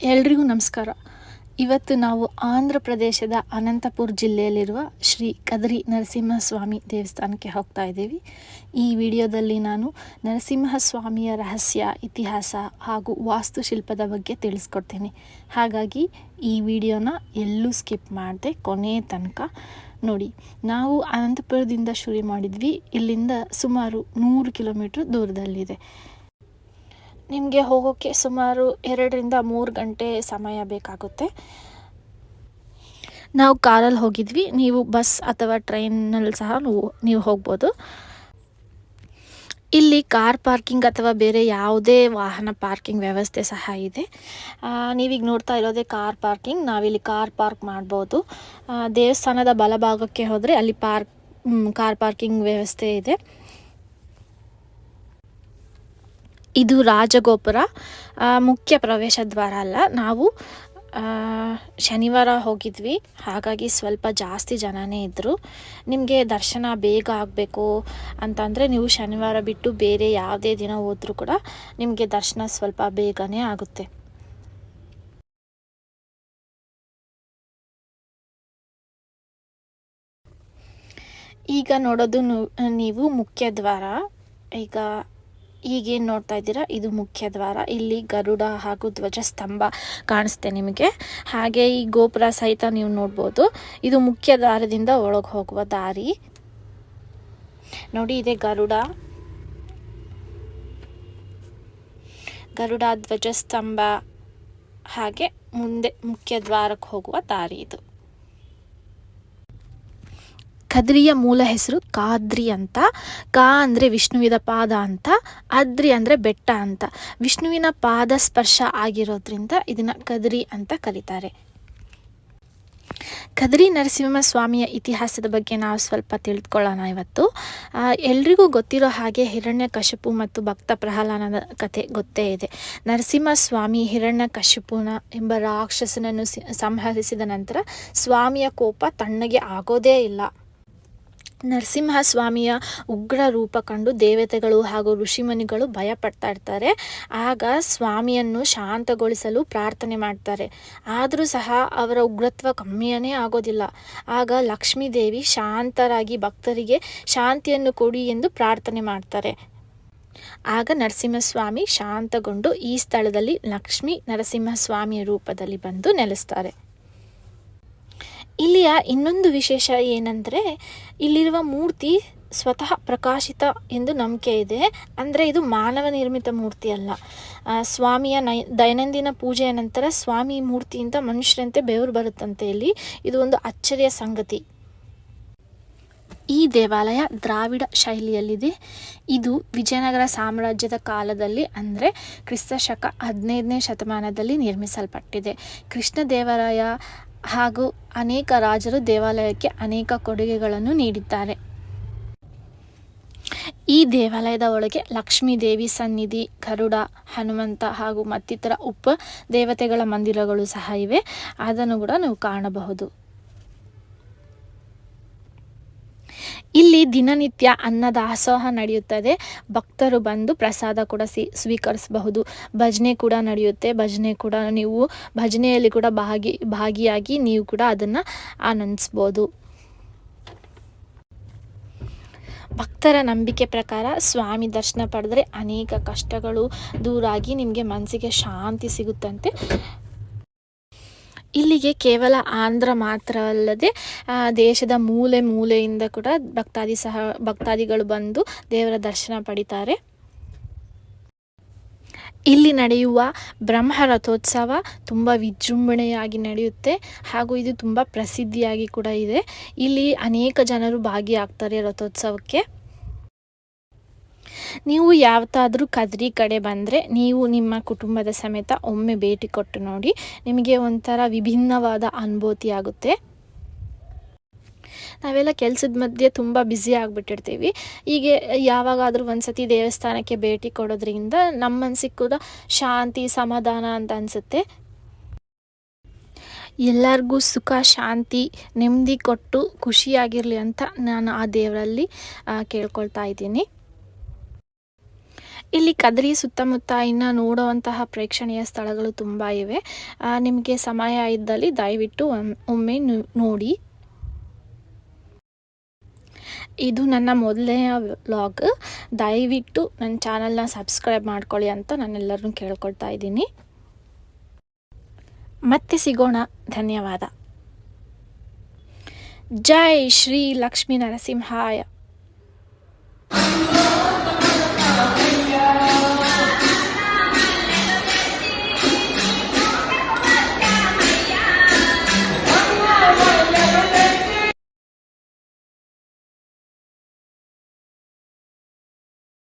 ಎಲ್ರಿಗೂ ನಮಸ್ಕಾರ. ಇವತ್ತು ನಾವು ಆಂಧ್ರ ಪ್ರದೇಶದ ಅನಂತಪುರ ಜಿಲ್ಲೆಯಲ್ಲಿರುವ ಶ್ರೀ ಕದರಿ ನರಸಿಂಹಸ್ವಾಮಿ ದೇವಸ್ಥಾನಕ್ಕೆ ಹೋಗ್ತಾ ಇದ್ದೀವಿ. ಈ ವಿಡಿಯೋದಲ್ಲಿ ನಾನು ನರಸಿಂಹಸ್ವಾಮಿಯ ರಹಸ್ಯ, ಇತಿಹಾಸ ಹಾಗೂ ವಾಸ್ತುಶಿಲ್ಪದ ಬಗ್ಗೆ ತಿಳಿಸ್ಕೊಡ್ತೀನಿ. ಹಾಗಾಗಿ ಈ ವಿಡಿಯೋನ ಎಲ್ಲೂ ಸ್ಕಿಪ್ ಮಾಡದೆ ಕೊನೆಯ ತನಕ ನೋಡಿ. ನಾವು ಅನಂತಪುರದಿಂದ ಶುರು ಮಾಡಿದ್ವಿ. ಇಲ್ಲಿಂದ ಸುಮಾರು ನೂರು ಕಿಲೋಮೀಟ್ರ್ ದೂರದಲ್ಲಿದೆ. ನಿಮಗೆ ಹೋಗೋಕ್ಕೆ ಸುಮಾರು ಎರಡರಿಂದ ಮೂರು ಗಂಟೆ ಸಮಯ ಬೇಕಾಗುತ್ತೆ. ನಾವು ಕಾರಲ್ಲಿ ಹೋಗಿದ್ವಿ. ನೀವು ಬಸ್ ಅಥವಾ ಟ್ರೈನಲ್ಲಿ ಸಹ ನೀವು ಹೋಗ್ಬೋದು. ಇಲ್ಲಿ ಕಾರ್ ಪಾರ್ಕಿಂಗ್ ಅಥವಾ ಬೇರೆ ಯಾವುದೇ ವಾಹನ ಪಾರ್ಕಿಂಗ್ ವ್ಯವಸ್ಥೆ ಸಹ ಇದೆ. ನೀವೀಗ ನೋಡ್ತಾ ಇರೋದೇ ಕಾರ್ ಪಾರ್ಕಿಂಗ್. ನಾವಿಲ್ಲಿ ಕಾರ್ ಪಾರ್ಕ್ ಮಾಡ್ಬೋದು. ದೇವಸ್ಥಾನದ ಬಲಭಾಗಕ್ಕೆ ಹೋದರೆ ಅಲ್ಲಿ ಪಾರ್ಕ್ ಕಾರ್ ಪಾರ್ಕಿಂಗ್ ವ್ಯವಸ್ಥೆ ಇದೆ. ಇದು ರಾಜಗೋಪುರ ಮುಖ್ಯ ಪ್ರವೇಶ ದ್ವಾರ ಅಲ್ಲ. ನಾವು ಶನಿವಾರ ಹೋಗಿದ್ವಿ. ಹಾಗಾಗಿ ಸ್ವಲ್ಪ ಜಾಸ್ತಿ ಜನನೇ ಇದ್ದರು ನಿಮಗೆ ದರ್ಶನ ಬೇಗ ಆಗಬೇಕು ಅಂತಂದರೆ ನೀವು ಶನಿವಾರ ಬಿಟ್ಟು ಬೇರೆ ಯಾವುದೇ ದಿನ ಹೋದರೂ ಕೂಡ ನಿಮಗೆ ದರ್ಶನ ಸ್ವಲ್ಪ ಬೇಗನೆ ಆಗುತ್ತೆ. ಈಗ ನೋಡೋದು ನೀವು ಮುಖ್ಯ ದ್ವಾರ. ಈಗ ಈಗೇನು ನೋಡ್ತಾ ಇದ್ದೀರಾ? ಇದು ಮುಖ್ಯ ದ್ವಾರ. ಇಲ್ಲಿ ಗರುಡ ಹಾಗೂ ಧ್ವಜಸ್ತಂಭ ಕಾಣಿಸ್ತೆ ನಿಮಗೆ. ಹಾಗೆ ಈ ಗೋಪುರ ಸಹಿತ ನೀವು ನೋಡ್ಬೋದು. ಇದು ಮುಖ್ಯ ದ್ವಾರದಿಂದ ಒಳಗೆ ಹೋಗುವ ದಾರಿ. ನೋಡಿ, ಇದೆ ಗರುಡ. ಗರುಡ ಧ್ವಜಸ್ತಂಭ ಹಾಗೆ ಮುಂದೆ ಮುಖ್ಯ ದ್ವಾರಕ್ಕೆ ಹೋಗುವ ದಾರಿ ಇದು. ಕದ್ರಿಯ ಮೂಲ ಹೆಸರು ಕಾದ್ರಿ ಅಂತ. ಕಾ ಅಂದರೆ ವಿಷ್ಣುವಿನ ಪಾದ ಅಂತ. ಅದ್ರಿ ಅಂದರೆ ಬೆಟ್ಟ ಅಂತ. ವಿಷ್ಣುವಿನ ಪಾದ ಸ್ಪರ್ಶ ಆಗಿರೋದ್ರಿಂದ ಇದನ್ನು ಕದ್ರಿ ಅಂತ ಕರೀತಾರೆ. ಕದ್ರಿ ನರಸಿಂಹ ಸ್ವಾಮಿಯ ಇತಿಹಾಸದ ಬಗ್ಗೆ ನಾವು ಸ್ವಲ್ಪ ತಿಳಿದುಕೊಳ್ಳೋಣ ಇವತ್ತು. ಎಲ್ರಿಗೂ ಗೊತ್ತಿರೋ ಹಾಗೆ ಹಿರಣ್ಯ ಕಶಪು ಮತ್ತು ಭಕ್ತ ಪ್ರಹ್ಲಾದನ ಕಥೆ ಗೊತ್ತೇ ಇದೆ. ನರಸಿಂಹ ಸ್ವಾಮಿ ಹಿರಣ್ಯ ಕಶಪುನ ಎಂಬ ರಾಕ್ಷಸನನ್ನು ಸಂಹರಿಸಿದ ನಂತರ ಸ್ವಾಮಿಯ ಕೋಪ ತಣ್ಣಗೆ ಆಗೋದೇ ಇಲ್ಲ. ನರಸಿಂಹ ಸ್ವಾಮಿಯ ಉಗ್ರ ರೂಪ ಕಂಡು ದೇವತೆಗಳು ಹಾಗೂ ಋಷಿಮುನಿಗಳು ಭಯಪಡ್ತಾ ಇರ್ತಾರೆ. ಆಗ ಸ್ವಾಮಿಯನ್ನು ಶಾಂತಗೊಳಿಸಲು ಪ್ರಾರ್ಥನೆ ಮಾಡ್ತಾರೆ. ಆದರೂ ಸಹ ಅವರ ಉಗ್ರತ್ವ ಕಮ್ಮಿಯೇ ಆಗೋದಿಲ್ಲ. ಆಗ ಲಕ್ಷ್ಮೀದೇವಿ ಶಾಂತರಾಗಿ ಭಕ್ತರಿಗೆ ಶಾಂತಿಯನ್ನು ಕೊಡಿ ಎಂದು ಪ್ರಾರ್ಥನೆ ಮಾಡ್ತಾರೆ. ಆಗ ನರಸಿಂಹಸ್ವಾಮಿ ಶಾಂತಗೊಂಡು ಈ ಸ್ಥಳದಲ್ಲಿ ಲಕ್ಷ್ಮೀ ನರಸಿಂಹಸ್ವಾಮಿಯ ರೂಪದಲ್ಲಿ ಬಂದು ನೆಲೆಸ್ತಾರೆ. ಇಲ್ಲಿಯ ಇನ್ನೊಂದು ವಿಶೇಷ ಏನಂದರೆ, ಇಲ್ಲಿರುವ ಮೂರ್ತಿ ಸ್ವತಃ ಪ್ರಕಾಶಿತ ಎಂದು ನಂಬಿಕೆ ಇದೆ. ಅಂದರೆ ಇದು ಮಾನವ ನಿರ್ಮಿತ ಮೂರ್ತಿ ಅಲ್ಲ. ಸ್ವಾಮಿಯ ನೈ, ದೈನಂದಿನ ಪೂಜೆಯ ನಂತರ ಸ್ವಾಮಿ ಮೂರ್ತಿಯಿಂದ ಮನುಷ್ಯರಂತೆ ಬೆವರು ಬರುತ್ತಂತೆ ಇಲ್ಲಿ. ಇದು ಒಂದು ಅಚ್ಚರಿಯ ಸಂಗತಿ. ಈ ದೇವಾಲಯ ದ್ರಾವಿಡ ಶೈಲಿಯಲ್ಲಿದೆ. ಇದು ವಿಜಯನಗರ ಸಾಮ್ರಾಜ್ಯದ ಕಾಲದಲ್ಲಿ, ಅಂದರೆ ಕ್ರಿಸ್ತ ಶಕ ಹದಿನೈದನೇ ಶತಮಾನದಲ್ಲಿ ನಿರ್ಮಿಸಲ್ಪಟ್ಟಿದೆ. ಕೃಷ್ಣದೇವರಾಯ ಹಾಗೂ ಅನೇಕ ರಾಜರು ದೇವಾಲಯಕ್ಕೆ ಅನೇಕ ಕೊಡುಗೆಗಳನ್ನು ನೀಡಿದ್ದಾರೆ. ಈ ದೇವಾಲಯದ ಒಳಗೆ ಲಕ್ಷ್ಮೀ ದೇವಿ ಸನ್ನಿಧಿ, ಗರುಡ, ಹನುಮಂತ ಹಾಗೂ ಮತ್ತಿತರ ಉಪ ದೇವತೆಗಳ ಮಂದಿರಗಳು ಸಹ ಇವೆ. ಅದನ್ನು ಕೂಡ ನೀವು ಕಾಣಬಹುದು. ಇಲ್ಲಿ ದಿನನಿತ್ಯ ಅನ್ನದಾಸೋಹ ನಡೆಯುತ್ತದೆ. ಭಕ್ತರು ಬಂದು ಪ್ರಸಾದ ಕೂಡ ಸಿ, ಸ್ವೀಕರಿಸಬಹುದು. ಭಜನೆ ಕೂಡ ನಡೆಯುತ್ತೆ. ಭಜನೆ ಕೂಡ ನೀವು, ಭಜನೆಯಲ್ಲಿ ಕೂಡ ಭಾಗಿ, ಭಾಗಿಯಾಗಿ ನೀವು ಕೂಡ ಅದನ್ನು ಆನಂದಿಸ್ಬೋದು ಭಕ್ತರ ನಂಬಿಕೆ ಪ್ರಕಾರ ಸ್ವಾಮಿ ದರ್ಶನ ಪಡೆದ್ರೆ ಅನೇಕ ಕಷ್ಟಗಳು ದೂರಾಗಿ ನಿಮಗೆ ಮನಸ್ಸಿಗೆ ಶಾಂತಿ ಸಿಗುತ್ತಂತೆ. ಇಲ್ಲಿಗೆ ಕೇವಲ ಆಂಧ್ರ ಮಾತ್ರ ಅಲ್ಲದೆ ದೇಶದ ಮೂಲೆ ಮೂಲೆಯಿಂದ ಕೂಡ ಭಕ್ತಾದಿ ಸಹ, ಭಕ್ತಾದಿಗಳು ಬಂದು ದೇವರ ದರ್ಶನ ಪಡಿತಾರೆ. ಇಲ್ಲಿ ನಡೆಯುವ ಬ್ರಹ್ಮ ರಥೋತ್ಸವ ತುಂಬ ವಿಜೃಂಭಣೆಯಾಗಿ ನಡೆಯುತ್ತೆ ಹಾಗೂ ಇದು ತುಂಬ ಪ್ರಸಿದ್ಧಿಯಾಗಿ ಕೂಡ ಇದೆ. ಇಲ್ಲಿ ಅನೇಕ ಜನರು ಭಾಗಿಯಾಗ್ತಾರೆ ರಥೋತ್ಸವಕ್ಕೆ. ನೀವು ಯಾವತ್ತಾದರೂ ಕದ್ರಿ ಕಡೆ ಬಂದರೆ ನೀವು ನಿಮ್ಮ ಕುಟುಂಬದ ಸಮೇತ ಒಮ್ಮೆ ಭೇಟಿ ಕೊಟ್ಟು ನೋಡಿ, ನಿಮಗೆ ಒಂಥರ ವಿಭಿನ್ನವಾದ ಅನುಭೂತಿ ಆಗುತ್ತೆ. ನಾವೆಲ್ಲ ಕೆಲಸದ ಮಧ್ಯೆ ತುಂಬ ಬ್ಯುಸಿ ಆಗಿಬಿಟ್ಟಿರ್ತೀವಿ. ಹೀಗೆ ಯಾವಾಗಾದರೂ ಒಂದ್ಸತಿ ದೇವಸ್ಥಾನಕ್ಕೆ ಭೇಟಿ ಕೊಡೋದ್ರಿಂದ ನಮ್ಮ ಮನಸ್ಸಿಗೆ ಕೂಡ ಶಾಂತಿ, ಸಮಾಧಾನ ಅಂತ ಅನಿಸುತ್ತೆ. ಎಲ್ಲರಿಗೂ ಸುಖ, ಶಾಂತಿ, ನೆಮ್ಮದಿ ಕೊಟ್ಟು ಖುಷಿಯಾಗಿರಲಿ ಅಂತ ನಾನು ಆ ದೇವರಲ್ಲಿ ಕೇಳ್ಕೊಳ್ತಾ ಇದ್ದೀನಿ. ಇಲ್ಲಿ ಕದ್ರಿ ಸುತ್ತಮುತ್ತ ಇನ್ನು ನೋಡುವಂತಹ ಪ್ರೇಕ್ಷಣೀಯ ಸ್ಥಳಗಳು ತುಂಬ ಇವೆ. ನಿಮಗೆ ಸಮಯ ಇದ್ದಲ್ಲಿ ದಯವಿಟ್ಟು ಒಮ್- ಒಮ್ಮೆ ನೋಡಿ. ಇದು ನನ್ನ ಮೊದಲನೆಯ ವ್ಲಾಗ್. ದಯವಿಟ್ಟು ನನ್ನ ಚಾನಲ್ನ ಸಬ್ಸ್ಕ್ರೈಬ್ ಮಾಡ್ಕೊಳ್ಳಿ ಅಂತ ನಾನೆಲ್ಲರನ್ನೂ ಕೇಳ್ಕೊಳ್ತಾ ಇದ್ದೀನಿ. ಮತ್ತೆ ಸಿಗೋಣ. ಧನ್ಯವಾದ. ಜೈ ಶ್ರೀ ಲಕ್ಷ್ಮೀ ನರಸಿಂಹಾಯ.